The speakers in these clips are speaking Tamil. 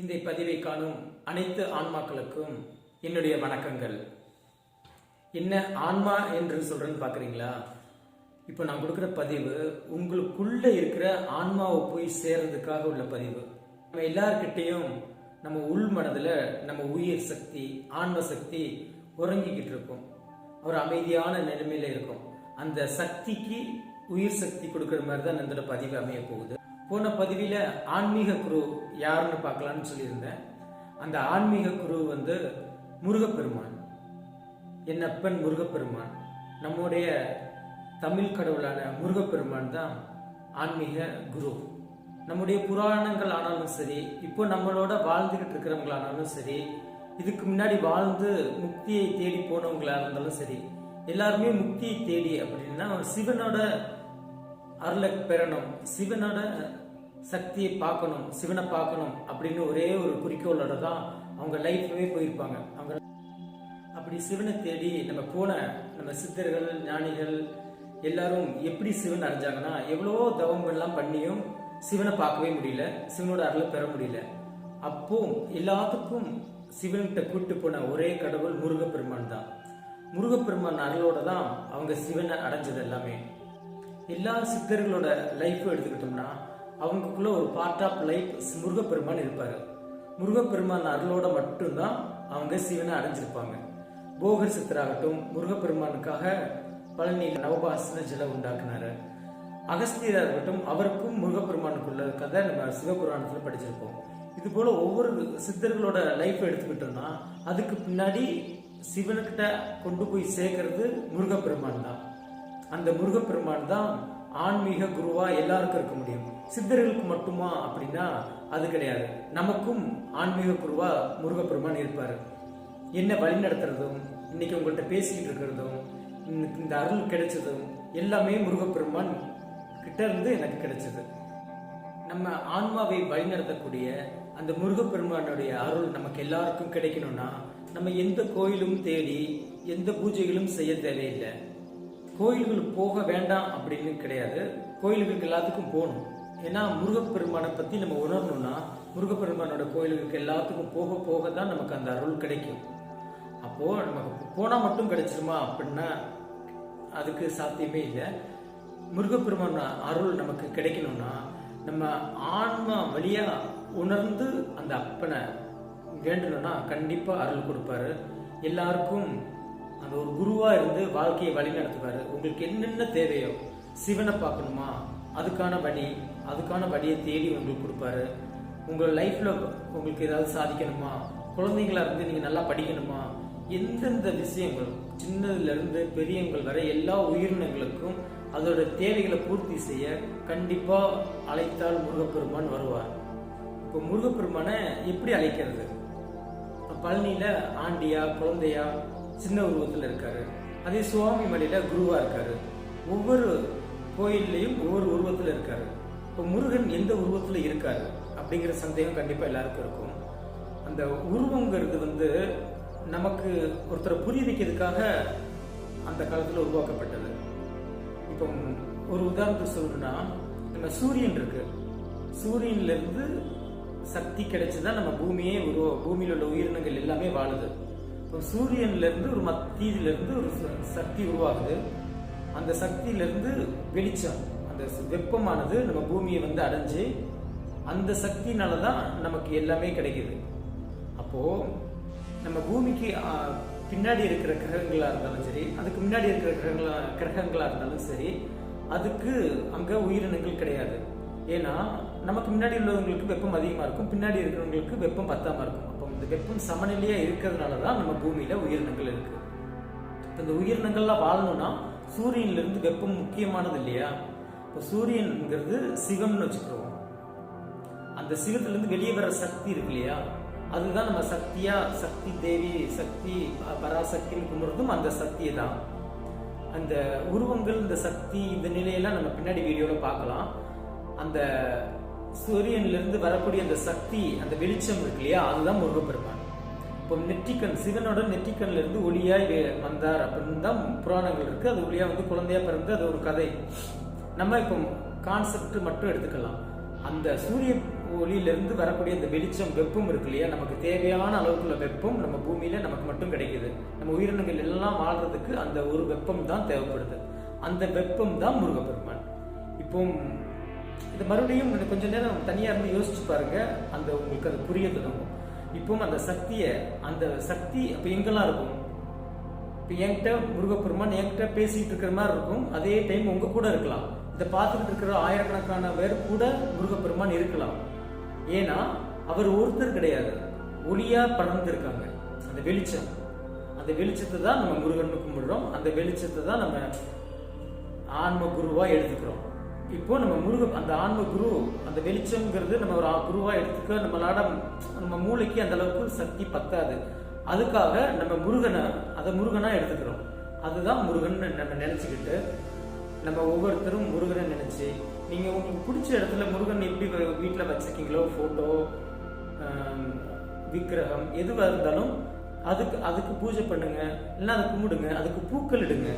இந்த பதிவை காணும் அனைத்து ஆன்மாக்களுக்கும் என்னுடைய வணக்கங்கள். என்ன ஆன்மா என்று சொல்றேன்னு பார்க்குறீங்களா? இப்போ நான் கொடுக்குற பதிவு உங்களுக்குள்ள இருக்கிற ஆன்மாவை போய் சேர்றதுக்காக உள்ள பதிவு. நம்ம எல்லார்கிட்டேயும் நம்ம உள் மனதில் நம்ம உயிர் சக்தி ஆன்ம சக்தி உறங்கிக்கிட்டு இருக்கும். ஒரு அமைதியான நிலைமையில இருக்கும். அந்த சக்திக்கு உயிர் சக்தி கொடுக்குற மாதிரி தான் இந்த பதிவு அமைய போகுது. போன பதிவில் ஆன்மீக குரு யாருன்னு பார்க்கலான்னு சொல்லியிருந்தேன். அந்த ஆன்மீக குரு வந்து முருகப்பெருமான். என்னப்பன் முருகப்பெருமான். நம்முடைய தமிழ் கடவுளான முருகப்பெருமான் தான் ஆன்மீக குரு. நம்முடைய புராணங்கள் ஆனாலும் சரி இப்போ நம்மளோட வாழ்ந்துகிட்டு இருக்கிறவங்களானாலும் சரி இதுக்கு முன்னாடி வாழ்ந்து முக்தியை தேடி போனவங்களா இருந்தாலும் சரி எல்லாருமே முக்தியை தேடி அப்படின்னா சிவனோட அருளை பெறணும். சிவனோட சக்தியை பார்க்கணும் சிவனை பார்க்கணும் அப்படின்னு ஒரே ஒரு குறிக்கோளோட தான் அவங்க லைஃப்லவே போயிருப்பாங்க. அவங்க அப்படி சிவனை தேடி நம்ம போன நம்ம சித்தர்கள் ஞானிகள் எல்லாரும் எப்படி சிவன் அடைஞ்சாங்கன்னா எவ்வளோ தவங்கள்லாம் பண்ணியும் சிவனை பார்க்கவே முடியல சிவனோட அருளை பெற முடியல. அப்போ எல்லாத்துக்கும் சிவன்கிட்ட கூட்டு போன ஒரே கடவுள் முருகப்பெருமான் தான். முருகப்பெருமான் அருளோட தான் அவங்க சிவனை அடைஞ்சது எல்லாமே. எல்லா சித்தர்களோட லைஃப்பும் எடுத்துக்கிட்டோம்னா அவங்களுக்குள்ள ஒரு பார்ட் ஆஃப் லைஃப் முருகப்பெருமான் இருப்பார். முருகப்பெருமான் அருளோட மட்டும்தான் அவங்க சிவனை அடைஞ்சிருப்பாங்க. போகர் சித்தராகட்டும் முருகப்பெருமானுக்காக பழனியில் நவபாசன ஜலம் உண்டாக்குனாரு. அகஸ்தியராக இருக்கட்டும் அவருக்கும் முருகப்பெருமானுக்குள்ள கதை நம்ம சிவபுராணத்தில் படிச்சிருப்போம். இது போல ஒவ்வொரு சித்தர்களோட லைஃப் எடுத்துக்கிட்டோம்னா அதுக்கு பின்னாடி சிவனுக்கிட்ட கொண்டு போய் சேர்க்கறது முருகப்பெருமான் தான். அந்த முருகப்பெருமான் தான் ஆன்மீக குருவா எல்லாருக்கும் இருக்க முடியும். சித்தர்களுக்கு மட்டுமா அப்படின்னா அது கிடையாது. நமக்கும் ஆன்மீக குருவா முருகப்பெருமான் இருப்பார். என்ன வழி நடத்துறதும் இன்னைக்கு உங்கள்கிட்ட பேசிக்கிட்டு இருக்கிறதும் இந்த அருள் கிடைச்சதும் எல்லாமே முருகப்பெருமான் கிட்ட இருந்து எனக்கு கிடைச்சது. நம்ம ஆன்மாவை வழிநடத்தக்கூடிய அந்த முருகப்பெருமானுடைய அருள் நமக்கு எல்லாருக்கும் கிடைக்கணும்னா நம்ம எந்த கோயிலும் தேடி எந்த பூஜைகளும் செய்ய தேவையில்லை. கோயில்களுக்கு போக வேண்டாம் அப்படின்னு கிடையாது. கோயில்களுக்கு எல்லாத்துக்கும் போகணும். ஏன்னா முருகப்பெருமானை பற்றி நம்ம உணரணும்னா முருகப்பெருமானோட கோயில்களுக்கு எல்லாத்துக்கும் போக போக தான் நமக்கு அந்த அருள் கிடைக்கும். அப்போது நமக்கு போனால் மட்டும் கிடைச்சிருமா அப்படின்னா அதுக்கு சாத்தியமே இல்லை. முருகப்பெருமான அருள் நமக்கு கிடைக்கணும்னா நம்ம ஆன்மா வழியாக உணர்ந்து அந்த அப்பனை வேண்டணும்னா கண்டிப்பாக அருள் கொடுப்பாரு. எல்லாருக்கும் அந்த ஒரு குருவா இருந்து வாழ்க்கையை வழி நடத்துவாரு. உங்களுக்கு என்னென்ன தேவையோ சிவனை பார்க்கணுமா? அதுக்கான வழி அதுக்கான வழியை தேடி உங்களுக்கு கொடுப்பாரு. உங்கள் லைஃப்ல உங்களுக்கு ஏதாவது சாதிக்கணுமா? குழந்தைங்களா இருந்து நீங்க நல்லா படிக்கணுமா? எந்தெந்த விஷயங்கள் சின்னதுல இருந்து பெரியவங்கள் வரை எல்லா உயிரினங்களுக்கும் அதோட தேவைகளை பூர்த்தி செய்ய கண்டிப்பா அழைத்தால் முருகப்பெருமான் வருவார். இப்போ முருகப்பெருமானை எப்படி அழைக்கிறது? பழனியில் பழனியில ஆண்டியா குழந்தையா சின்ன உருவத்தில் இருக்காரு. அதே சுவாமி மலையில குருவா இருக்காரு. ஒவ்வொரு கோயில்லையும் ஒவ்வொரு உருவத்தில் இருக்காரு. இப்போ முருகன் எந்த உருவத்தில் இருக்காரு அப்படிங்கிற சந்தேகம் கண்டிப்பாக எல்லாருக்கும் இருக்கும். அந்த உருவங்கிறது வந்து நமக்கு ஒருத்தரை புரிய வைக்கிறதுக்காக அந்த காலத்தில் உருவாக்கப்பட்டது. இப்போ ஒரு உதாரணத்துக்கு சொல்லணும்னா நம்ம சூரியன் இருக்கு. சூரியன்லேருந்து சக்தி கிடைச்சி தான் நம்ம பூமியே உருவ பூமியில உள்ள உயிரினங்கள் எல்லாமே வாழுது. இப்போ ஒரு மத்தியிலேருந்து ஒரு ச- சக்தி உருவாகுது. அந்த சக்தியிலேருந்து வெளிச்சம் அந்த வெப்பமானது நம்ம பூமியை வந்து அடைஞ்சு அந்த சக்தினால தான் நமக்கு எல்லாமே கிடைக்குது. அப்போது நம்ம பூமிக்கு பின்னாடி இருக்கிற கிரகங்களாக இருந்தாலும் சரி அதுக்கு முன்னாடி இருக்கிற கிரகங்களா கிரகங்களாக இருந்தாலும் சரி அதுக்கு அங்கே உயிரினங்கள் கிடையாது. ஏன்னா நமக்கு முன்னாடி உள்ளவங்களுக்கு வெப்பம் அதிகமாக இருக்கும் பின்னாடி இருக்கிறவங்களுக்கு வெப்பம் பத்தாமல் இருக்கும். அப்போ வெப்பம் சமநிலையா இருக்கிறதுனால தான் நம்ம பூமியில உயிரினங்கள் இருக்கு. இப்போ இந்த உயிரினங்கள்லாம் வாழணும்னா சூரியன்ல இருந்து வெப்பம் முக்கியமானது இல்லையா? இப்போ சூரியன்ங்கிறது சிவம்னு வச்சுக்கிறோம் அந்த சிவத்துலேருந்து வெளியே வர சக்தி இருக்கு இல்லையா? அதுதான் நம்ம சக்தியா சக்தி தேவி சக்தி பராசக்தின்னு கும்பிட்றதும் அந்த சக்தியை தான் அந்த உருவங்கள் இந்த சக்தி இந்த நிலையெல்லாம் நம்ம பின்னாடி வீடியோவில் பார்க்கலாம். அந்த சூரியன்லேருந்து வரக்கூடிய அந்த சக்தி அந்த வெளிச்சம் இருக்கு இல்லையா அதுதான் முருகப்பெருமான். இப்போ நெற்றிக்கண் சிவனோட நெற்றிக்கண்ல இருந்து ஒளியாய் வே- வந்தார் அப்படின்னு தான் புராணங்கள் இருக்கு. அது ஒளியா வந்து குழந்தையா பிறந்து அது ஒரு கதை. நம்ம இப்போ கான்செப்ட் மட்டும் எடுத்துக்கலாம். அந்த சூரிய ஒளியிலிருந்து வரக்கூடிய அந்த வெளிச்சம் வெப்பம் இருக்கு இல்லையா நமக்கு தேவையான அளவுக்குள்ள வெப்பம் நம்ம பூமியில நமக்கு மட்டும் கிடைக்குது. நம்ம உயிரினங்கள் எல்லாம் வாழ்றதுக்கு அந்த ஒரு வெப்பம் தான் தேவைப்படுது. அந்த வெப்பம் தான் முருகப்பெருமான். இப்போ இது மறுபடியும் கொஞ்சம் கொஞ்ச நேரம் தனியா இருந்து யோசிச்சு பாருங்க. அந்த உங்களுக்கு அது புரிய தொடங்கும் இப்போ அந்த சக்தியை அந்த சக்தி அப்ப எங்கெல்லாம் இருக்கும்? இப்போ என்கிட்ட முருகப்பெருமான் என்கிட்ட பேசிட்டு இருக்கிற மாதிரி இருக்கும். அதே டைம் உங்க கூட இருக்கலாம். இதை பார்த்துக்கிட்டு இருக்கிற ஆயிரக்கணக்கான பேர் கூட முருகப்பெருமான் இருக்கலாம். ஏன்னா அவர் ஒருத்தர் கிடையாது. ஒளியா படர்ந்து இருக்காங்க அந்த வெளிச்சம். அந்த வெளிச்சத்தை தான் நம்ம முருகன் கும்பிடுறோம். அந்த வெளிச்சத்தை தான் நம்ம ஆன்ம குருவா எடுத்துக்கிறோம். இப்போ நம்ம முருக அந்த ஆன்ம குரு அந்த வெளிச்சம்ங்கிறது நம்ம ஒரு ஆ- எடுத்துக்க நம்மளால நம்ம மூளைக்கு அந்த அளவுக்கு சக்தி பத்தாது. அதுக்காக நம்ம முருகனை அதை முருகனா எடுத்துக்கிறோம். அதுதான் முருகன் நம்ம நினைச்சுக்கிட்டு நம்ம ஒவ்வொருத்தரும் முருகனை நினைச்சு நீங்க உங்களுக்கு பிடிச்ச இடத்துல முருகன் எப்படி வீட்டில் வச்சுருக்கீங்களோ வச்சிருக்கீங்களோ போட்டோ விக்கிரகம் எதுவாக இருந்தாலும் அதுக்கு அதுக்கு பூஜை பண்ணுங்க இல்லைன்னா அதை கும்பிடுங்க அதுக்கு பூக்கள் இடுங்க.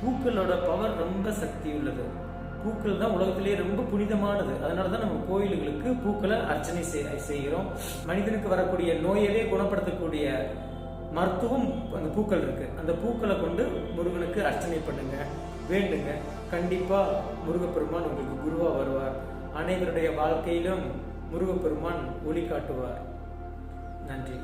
பூக்களோட பவர் ரொம்ப சக்தி உள்ளது. பூக்கள் தான் உலகத்திலேயே ரொம்ப புனிதமானது. அதனால தான் நம்ம கோயில்களுக்கு பூக்களை அர்ச்சனை செய்- செய்கிறோம். மனிதனுக்கு வரக்கூடிய நோயவே குணப்படுத்தக்கூடிய மருத்துவம் அந்த பூக்கள் இருக்கு. அந்த பூக்களை கொண்டு முருகனுக்கு அர்ச்சனை பண்ணுங்க. வேண்டுங்க. கண்டிப்பா முருகப்பெருமான் உங்களுக்கு குருவா வருவார். அனைவருடைய வாழ்க்கையிலும் முருகப்பெருமான் ஒளி காட்டுவார். நன்றி.